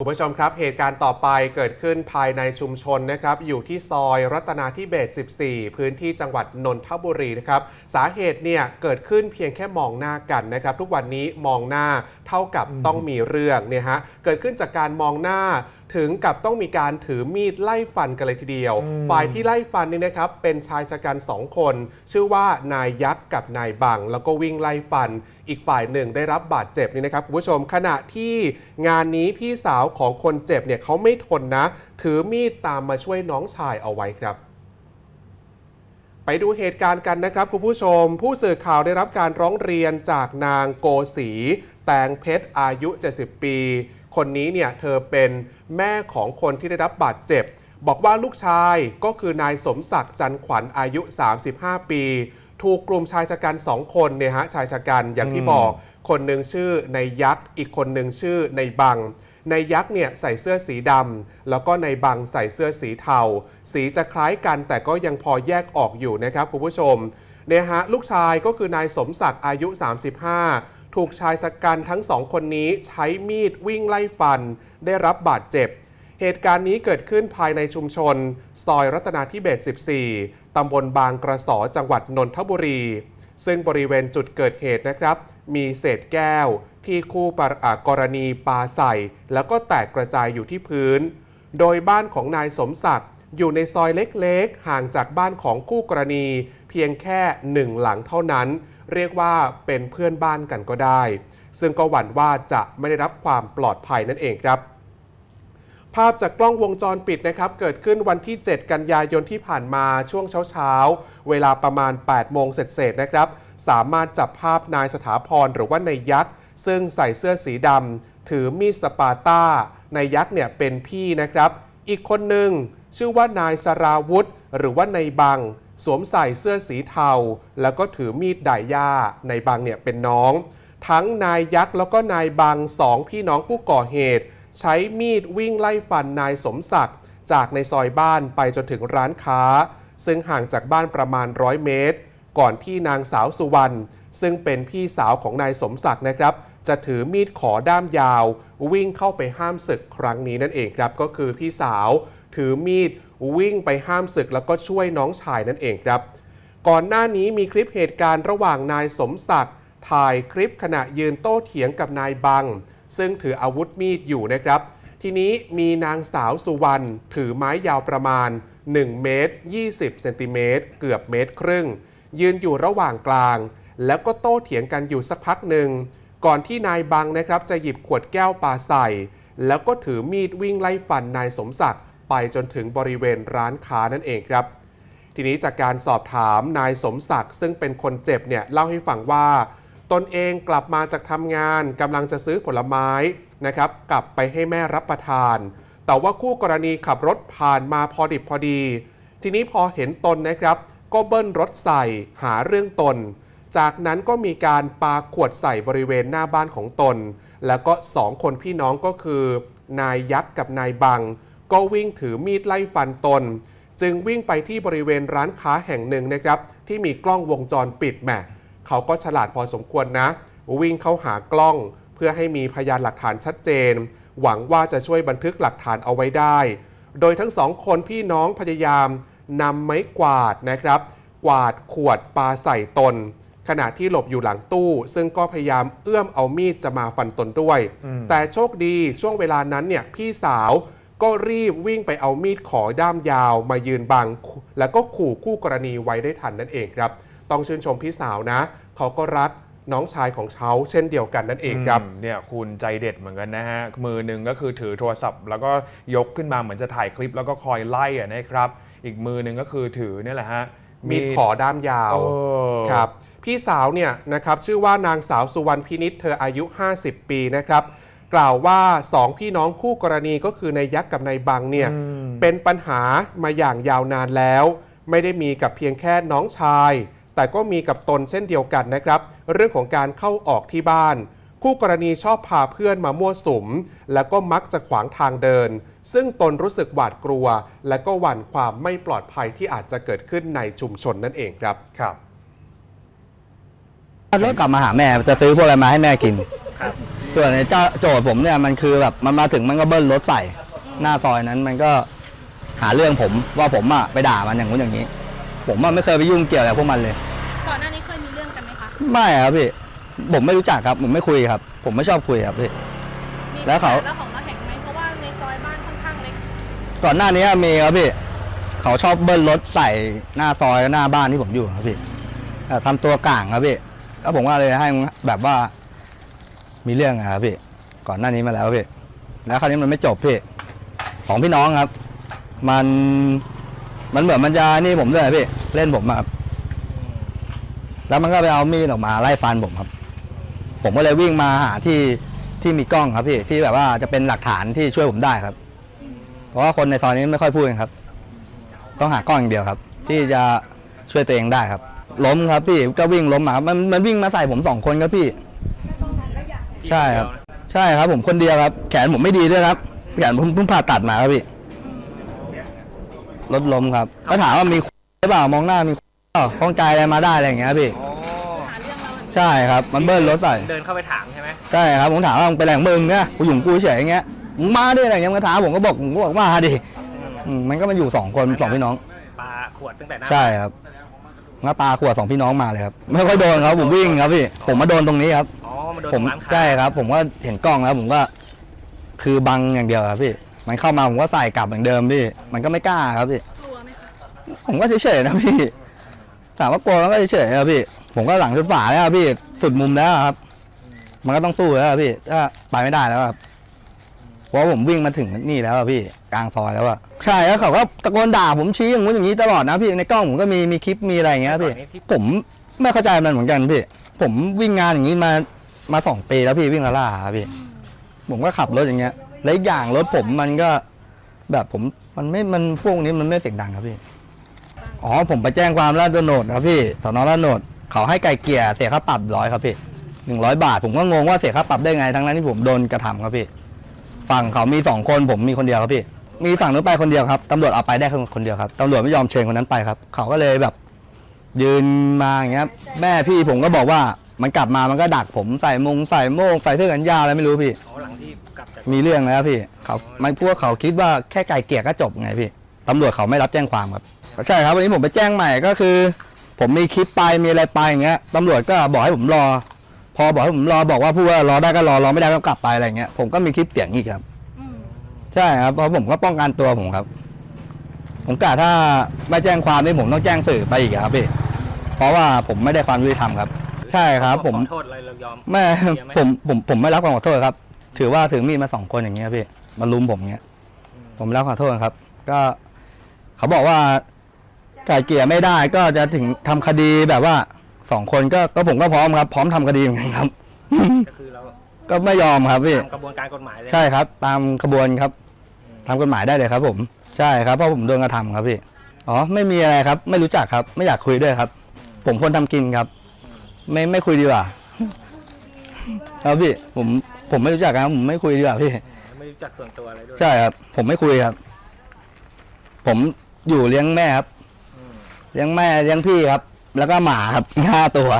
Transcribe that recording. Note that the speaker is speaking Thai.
คุณผู้ชมครับ เหตุการณ์ต่อไปเกิดขึ้นภายในชุมชนนะครับ อยู่ที่ซอยรัตนาธิเบศ14 พื้นที่จังหวัดนนทบุรีนะครับ สาเหตุเนี่ยเกิดขึ้นเพียงแค่มองหน้ากันนะครับ ทุกวันนี้มองหน้าเท่ากับต้องมีเรื่องเนี่ยฮะ เกิดขึ้นจากการมองหน้า ถึงกับต้องมีการถือมีดไล่ฟันกันเลยทีเดียว ฝ่ายที่ไล่ฟันนี่นะครับเป็นชายชะกันสองคน ชื่อว่านายยักษ์กับนายบัง แล้วก็วิ่งไล่ฟัน อีกฝ่ายหนึ่งได้รับบาดเจ็บนี่นะครับคุณผู้ชมขณะที่งานนี้พี่สาวของคนเจ็บเนี่ยเขาไม่ทนนะ ถือมีดตามมาช่วยน้องชายเอาไว้ครับไปดูเหตุการณ์กันนะครับคุณผู้ชม ผู้สื่อข่าวได้รับการร้องเรียนจากนางโกสีแตงเพชรอายุ 70 ปี คนนี้เนี่ยเธอเป็นแม่ของคนที่ได้รับบาดเจ็บ บอกว่าลูกชายก็คือนายสมศักดิ์จันขวัญอายุ 35 ปี ถูกกลุ่มชายชะกันสองคนเนี่ยฮะชายชะกันอย่างที่บอก คนหนึ่งชื่อในยักษ์ อีกคนหนึ่งชื่อในบังในยักษ์เนี่ยใส่เสื้อสีดำแล้วก็ในบังใส่เสื้อสีเทา สีจะคล้ายกันแต่ก็ยังพอแยกออกอยู่นะครับคุณผู้ชมเนี่ยฮะลูกชายก็คือนายสมศักดิ์อายุ 35 ถูกชายสกกันทั้งสองคนนี้ใช้มีดวิ่งไล่ฟัน ได้รับบาดเจ็บ เหตุการณ์นี้เกิดขึ้นภายในชุมชน ซอยรัตนาธิเบศ14 ตำบลบางกระสอจังหวัดนนทบุรี ซึ่งบริเวณจุดเกิดเหตุนะครับ มีเศษแก้วที่คู่กรณีปาใส่ แล้วก็แตกกระจายอยู่ที่พื้น โดยบ้านของนายสมศักดิ์อยู่ในซอยเล็กๆ ห่างจากบ้านของคู่กรณี เพียงแค่หนึ่งหลังเท่านั้น เรียกว่าเป็นเพื่อนบ้านกันก็ได้ ซึ่งก็หวั่นว่าจะไม่ได้รับความปลอดภัยนั่นเองครับ ภาพจากกล้องวงจรปิดนะครับ เกิดขึ้นวันที่ 7 กันยายนที่ผ่านมาช่วงเช้าๆ เวลาประมาณ 8 โมงเศษๆนะครับ สามารถจับภาพนายสถาพรหรือว่านายยักษ์ ซึ่งใส่เสื้อสีดำถือมีดสปาต้านายยักษ์เนี่ยเป็นพี่นะครับ อีกคนหนึ่งชื่อว่านายสราวุธ หรือว่านายบัง สวมใส่เสื้อสีเทา แล้วก็ถือมีดด่ายย่านบังเนี่ยเป็นน้อง ทั้งนายยักษ์แล้วก็นายบังสองพี่น้องผู้ก่อเหตุ ใช้มีดวิ่งไล่ฟันนายสมศักดิ์จากในซอยบ้านไปจนถึงร้านค้า ซึ่งห่างจากบ้านประมาณร้อยเมตร ก่อนที่นางสาวสุวรรณซึ่งเป็นพี่สาวของนายสมศักดิ์นะครับ จะถือมีดขอด้ามยาว วิ่งเข้าไปห้ามศึกครั้งนี้นั่นเองครับ ก็คือพี่สาวถือมีด วิ่งไปห้ามศึกแล้วก็ช่วยน้องชายนั่นเองครับ ก่อนหน้านี้มีคลิปเหตุการณ์ระหว่างนายสมศักดิ์ถ่ายคลิปขณะยืนโต้เถียงกับนายบัง ซึ่งถืออาวุธมีดอยู่นะครับ ทีนี้มีนางสาวสุวรรณถือไม้ยาวประมาณ 1 เมตร 20 เซนติเมตรเกือบเมตรครึ่ง ยืนอยู่ระหว่างกลาง แล้วก็โต้เถียงกันอยู่สักพักหนึ่ง ก่อนที่นายบังนะครับจะหยิบขวดแก้วปาใส่ แล้วก็ถือมีดวิ่งไล่ฟันนายสมศักดิ์ ไปจนถึงบริเวณร้านค้านั่นเองครับ ทีนี้จากการสอบถามนายสมศักดิ์ซึ่งเป็นคนเจ็บเนี่ยเล่าให้ฟังว่า ตนเองกลับมาจากทำงานกำลังจะซื้อผลไม้นะครับกลับไปให้แม่รับประทาน แต่ว่าคู่กรณีขับรถผ่านมาพอดิบพอดี ทีนี้พอเห็นตนนะครับ ก็เบิ้ลรถใส่หาเรื่องตน จากนั้นก็มีการปาขวดใส่บริเวณหน้าบ้านของตน แล้วก็สองคนพี่น้องก็คือนายยักษ์กับนายบัง ก็วิ่งถือมีดไล่ฟันตน จึงวิ่งไปที่บริเวณร้านค้าแห่งหนึ่งนะครับที่มีกล้องวงจรปิดแหมเขาก็ฉลาดพอสมควรนะ วิ่งเข้าหากล้อง เพื่อให้มีพยานหลักฐานชัดเจน หวังว่าจะช่วยบันทึกหลักฐานเอาไว้ได้ โดยทั้งสองคนพี่น้องพยายามนำไม้กวาดนะครับ กวาดขวดปาใส่ตน ขณะที่หลบอยู่หลังตู้ ซึ่งก็พยายามเอื้อมเอามีดจะมาฟันตนด้วย แต่โชคดีช่วงเวลานั้นเนี่ยพี่สาว ก็รีบวิ่งไปเอามีดขอด้ามยาวมายืนบัง แล้วก็ขู่คู่กรณีไว้ได้ทันนั่นเองครับ ต้องชื่นชมพี่สาวนะ เขาก็รักน้องชายของเขาเช่นเดียวกันนั่นเองครับอืมเนี่ยคุณใจเด็ดเหมือนกันนะฮะ มือหนึ่งก็คือถือโทรศัพท์ แล้วก็ยกขึ้นมาเหมือนจะถ่ายคลิปแล้วก็คอยไล่อะนะครับ อีกมือหนึ่งก็คือถือเนี่ยแหละฮะมีดขอด้ามยาวเออครับพี่สาวเนี่ยนะครับชื่อว่านางสาวสุวรรณพินิษเธออายุ 50 ปีนะครับ กล่าวว่าสองพี่น้องคู่กรณีก็คือนายยักษ์กับนายบังเนี่ยเป็นปัญหามาอย่างยาวนานแล้ว ไม่ได้มีกับเพียงแค่น้องชาย แต่ก็มีกับตนเช่นเดียวกันนะครับ เรื่องของการเข้าออกที่บ้าน คู่กรณีชอบพาเพื่อนมามั่วสุม แล้วก็มักจะขวางทางเดิน ซึ่งตนรู้สึกหวาดกลัว และก็หวั่นความไม่ปลอดภัยที่อาจจะเกิดขึ้นในชุมชนนั่นเองครับครับรถกลับมาหาแม่จะซื้อพวกอะไรมาให้แม่กินครับคือ ส่วนในเจ้าโจทย์ผมเนี่ยมันคือแบบมันมาถึงมันก็เบิ้ลรถใส่ หน้าซอยนั้นมันก็หาเรื่องผมว่าผมอะไปด่ามันอย่างนู้นอย่างนี้ ผมอะไม่เคยไปยุ่งเกี่ยวอะไรพวกมันเลย ก่อนหน้านี้เคยมีเรื่องกันไหมคะ ไม่ครับพี่ ผมไม่รู้จักครับ ผมไม่คุยครับ ผมไม่ชอบคุยครับพี่ มีแล้วเขา แล้วของน้าแข็งไหมเพราะว่าในซอยบ้านค่อนข้างเล็ก ก่อนหน้านี้มีครับพี่ เขาชอบเบิ้ลรถใส่หน้าซอยหน้าบ้านที่ผมอยู่ครับพี่เอ่อทำตัวกลางครับพี่แล้วผมก็เลยให้มันแบบว่า มีเรื่องอะครับพี่ก่อนหน้านี้มาแล้วพี่แล้วคราวนี้มันไม่จบพี่ของพี่น้องครับ มันมันเหมือนมันจะนี่ผมด้วยพี่เล่นผมครับแล้วมันก็ไปเอามีดออกมาไล่ฟันผมครับ ผมก็เลยวิ่งมาหาที่ที่มีกล้องครับพี่ที่แบบว่าจะเป็นหลักฐานที่ช่วยผมได้ครับ เพราะว่าคนในซอยนี้ไม่ค่อยพูดกันครับ ต้องหากล้องอย่างเดียวครับ ที่จะช่วยตัวเองได้ครับ ล้มครับพี่ก็วิ่งล้มมาครับมันมันวิ่งมาใส่ผมสองคนครับพี่ ใช่ครับ ใช่ครับผมคนเดียวครับ แขนผมไม่ดีด้วยครับแขนผมเพิ่งผ่าตัดมาครับพี่รถล้มครับก็ถามว่ามีหรือเปล่ามองหน้ามีเปล่าข้องใจอะไรมาได้อะไรอย่างเงี้ยพี่หาเรื่องเราใช่ครับ มันเบิ้ลรถใส่เดินเข้าไปถามใช่ไหมใช่ครับผมถามว่ามึงเป็นแหล่งมึงเนี่ยกูอยู่ของกูเฉยอย่างเงี้ยมึงมาดิอะไรอย่างเงี้ยมึงก็ถามผมก็บอกผมก็บอกมาดิอืมมันก็มาอยู่สองคนสองพี่น้องปลาขวดตั้งแต่หน้าใช่ครับงั้นปลาขวดสองพี่น้องมาเลยครับไม่ค่อยโดนครับผมวิ่งครับพี่ผมมาโดนตรงนี้ครับอ๋อมั นโดนผมร้านค้าใช่ครับ ผมก็เห็นกล้องแล้ว ผมก็คือบังอย่างเดียวครับพี่ มันเข้ามาผมก็ใส่กลับเหมือนเดิมพี่ มันก็ไม่กล้าครับพี่ กลัวไหมคะผมก็เฉยๆนะพี่ ถามว่ากลัวมันก็เฉยๆครับพี่ ผมก็หลังชนฝาแล้วครับพี่ สุดมุมแล้วครับ มันก็ต้องสู้แล้วครับพี่ถ้าไปไม่ได้แล้วครับ เพราะว่าผมวิ่งมาถึงนี่แล้วอะพี่ กลางซอยแล้วอะใช่แล้วเขาก็ตะโกนด่าผมชี้อย่างงู้นอย่างนี้ตลอดนะพี่ ในกล้องผมก็มีมีคลิปมีอะไรอย่างเงี้ยพี่ก่อนนี้ที่ ผมไม่เข้าใจมันเหมือนกันพี่ ผมวิ่งงานอย่างนี้มา มาสองปีแล้วพี่วิ่งลาล่าครับพี่ ผมก็ขับรถอย่างเงี้ย และอีกอย่างรถผมมันก็แบบผมมันไม่ มันพวกนี้มันไม่เสียงดังครับพี่ อ๋อผมไปแจ้งความลาดโนดครับพี่สอนอลาดโนดเขาให้ไกลเกลี่ยเสียค่าปรับร้อยครับพี่หนึ่งร้อยบาท ผมก็งงว่าเสียค่าปรับได้ไง ทั้งนั้นที่ผมโดนกระทำครับพี่ ฝั่งเขามีสองคนผมมีคนเดียวครับพี่ มีฝั่งนู้นไปคนเดียวครับตำรวจเอาไปได้คนเดียวครับตำรวจไม่ยอมเชิญคนนั้นไปครับ เขาก็เลยแบบ ยืนมาอย่างเงี้ย แม่พี่ผมก็บอกว่า มันกลับมามันก็ดักผมใส่มงใส่โม่งใส่เสื้อกันยาวอะไรไม่รู้พี่ อ๋อหลังที่กลับจากมีเรื่องแล้วพี่เขามันพวกเขาคิดว่าแค่ไกลเกลี่ยก็จบไงพี่ตำรวจเขาไม่รับแจ้งความครับใช่ครับวันนี้ผมไปแจ้งใหม่ก็คือ ผมมีคลิปไปมีอะไรไปอย่างเงี้ยตำรวจก็บอกให้ผมรอ พอบอกให้ผมรอบอกว่าพูดว่ารอได้ก็รอรอไม่ได้ก็กลับไปอะไรเงี้ยผมก็มีคลิปเสียงอีกครับอืมใช่ครับเพราะผมก็ป้องกันตัวผมครับ ผมกะถ้าไม่แจ้งความนี่ผมต้องแจ้งสื่อไปอีกครับพี่เพราะว่าผมไม่ได้ความยุติธรรมครับ ใช่ครับผม ขอโทษอะไรเรายอมไม่เคลียร์ไหมผมผมผมไม่รับความขอโทษครับ ถือว่าถือมีดมาสองคนอย่างเงี้ยพี่มาลุมผมเงี้ยผมรับขอโทษครับ ก็เขาบอกว่าไก่เกลี่ยไม่ได้ก็จะถึงทำคดีแบบว่าสองคนก็ก็ผมก็พร้อมครับ พร้อมทำคดีเหมือนกันครับ ก็คือเราก็ไม่ยอมครับพี่ ตามกระบวนการกฎหมายเลยใช่ครับ ตามขบวนครับทำกฎหมายได้เลยครับ ผมใช่ครับเพราะผมโดนกระทำครับพี่อ๋อไม่มีอะไรครับ ไม่รู้จักครับ ไม่อยากคุยด้วยครับ ผมคนทำกินครับ ไม่ไม่คุยดีกว่าครับพี่ผมผมไม่รู้จักครับผมไม่คุยดีกว่าพี่ ไม่รู้จักส่วนตัวอะไรด้วยใช่ครับ ผมไม่คุยครับ ผมอยู่เลี้ยงแม่ครับ เลี้ยงแม่เลี้ยงพี่ครับ แล้วก็หมาครับห้าตัวอ